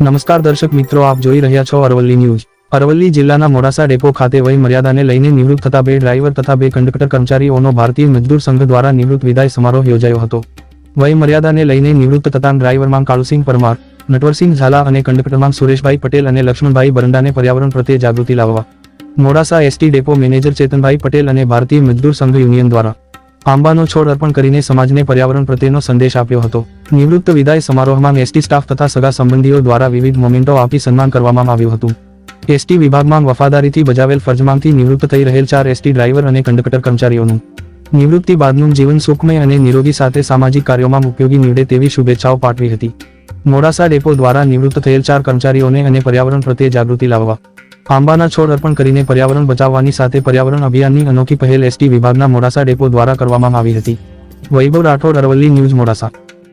નમસ્કાર દર્શક મિત્રો, આપ જોઈ રહ્યા છો અરવલ્લી ન્યૂઝ. અરવલ્લી જિલ્લાના મોડાસા ડેપો ખાતે વય મર્યાદાને લઈને નિવૃત્ત થતા બે ડ્રાઈવર તથા બે કંડક્ટર કર્મચારીઓનો ભારતીય મજદૂર સંઘ દ્વારા નિવૃત્ત વિદાય સમારોહ યોજાયો હતો. વય મર્યાદાને લઈને નિવૃત્ત થતા ડ્રાઈવરમાં કાળુસિંહ પરમાર, નટવરસિંહ ઝાલા અને કંડક્ટરમાં સુરેશભાઈ પટેલ અને લક્ષ્મણભાઈ બરંડાને પર્યાવરણ પ્રત્યે જાગૃતિ લાવવા. Modasa ST depot manager Chetanbhai Patel અને ભારતીય મજદૂર સંઘ યુનિયન દ્વારા. આંબાનો છોડ અર્પણ કરીને સમાજને પર્યાવરણ પ્રત્યેનો સંદેશ આપ્યો હતો. નિવૃત્ત વિદાય સમારોહમાં એસટી સ્ટાફ તથા સગા સંબંધીઓ દ્વારા વિવિધ મોમેન્ટો આપી સન્માન કરવામાં આવ્યું હતું. એસટી વિભાગમાં વફાદારીથી બજાવેલ ફરજમાંથી નિવૃત્ત થઈ રહેલ ચાર એસટી ડ્રાઈવર અને કંડક્ટર કર્મચારીઓનું. નિવૃત્તિ બાદનું જીવન સુખમય અને નિરોગી સાથે સામાજિક કાર્યોમાં ઉપયોગી નીવડે તેવી શુભેચ્છાઓ પાઠવી હતી. મોડાસા ડેપો દ્વારા નિવૃત્ત થયેલ ચાર કર્મચારીઓને અને પર્યાવરણ પ્રત્યે જાગૃતિ લાવવા. આંબાના છોડ અર્પણ કરીને પર્યાવરણ બચાવવાની સાથે પર્યાવરણ અભિયાનની અનોખી પહેલ એસટી વિભાગના મોડાસા ડેપો દ્વારા કરવામાં આવી હતી. વૈભવ રાઠોડ, અરવલ્લી ન્યૂઝ મોડાસા.